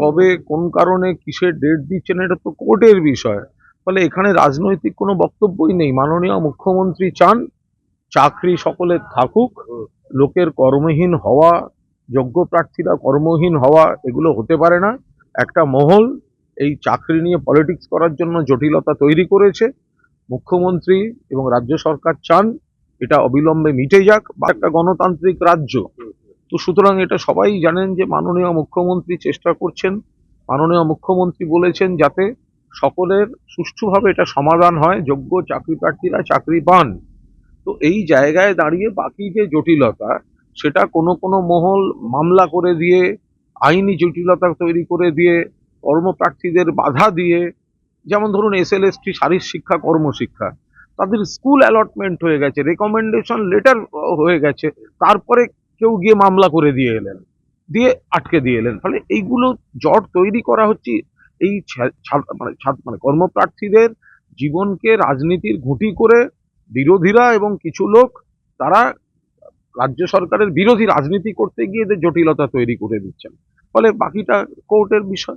কবে, কোন কারণে, কিসের ডেট দিচ্ছেন, এটা তো কোর্টের বিষয়। ফলে এখানে রাজনৈতিক কোনো বক্তব্যই নেই। মাননীয় মুখ্যমন্ত্রী চান চাকরি সকলের থাকুক, লোকের কর্মহীন হওয়া, যোগ্য প্রার্থীরা কর্মহীন হওয়া, এগুলো হতে পারে না। একটা মহল এই চাকরি নিয়ে পলিটিক্স করার জন্য জটিলতা তৈরি করেছে। মুখ্যমন্ত্রী এবং রাজ্য সরকার চান এটা অবিলম্বে মিটে যাক, বা একটা গণতান্ত্রিক রাজ্য। তো সুতরাং এটা সবাই জানেন যে মাননীয় মুখ্যমন্ত্রী চেষ্টা করছেন, মাননীয় মুখ্যমন্ত্রী বলেছেন যাতে সকলের সুষ্ঠুভাবে এটা সমাধান হয়, যোগ্য চাকরি প্রার্থীরা চাকরি পান। তো এই জায়গায় দাঁড়িয়ে বাকি যে জটিলতা, সেটা কোনো কোনো মহল মামলা করে দিয়ে, আইনি জটিলতা তৈরি করে দিয়ে, কর্মপ্রার্থীদের বাধা দিয়ে, যেমন ধরুন এস এল এসটি শারীর শিক্ষা, কর্মশিক্ষা, তাদের স্কুল অ্যালটমেন্ট হয়ে গেছে রেকমেন্ডেশন লেটার হয়ে গেছে, তারপরে কেউ গিয়ে মামলা করে দিয়ে এলেন, দিয়ে আটকে দিয়ে এলেন। ফলে এইগুলো জট তৈরি করা হচ্ছে, এই মানে মানে কর্মপ্রার্থীদের জীবনকে রাজনীতির ঘুঁটি করে বিরোধীরা এবং কিছু লোক, তারা রাজ্য সরকারের বিরোধী রাজনীতি করতে গিয়ে এদের জটিলতা তৈরি করে দিচ্ছেন। ফলে বাকিটা কোর্টের বিষয়।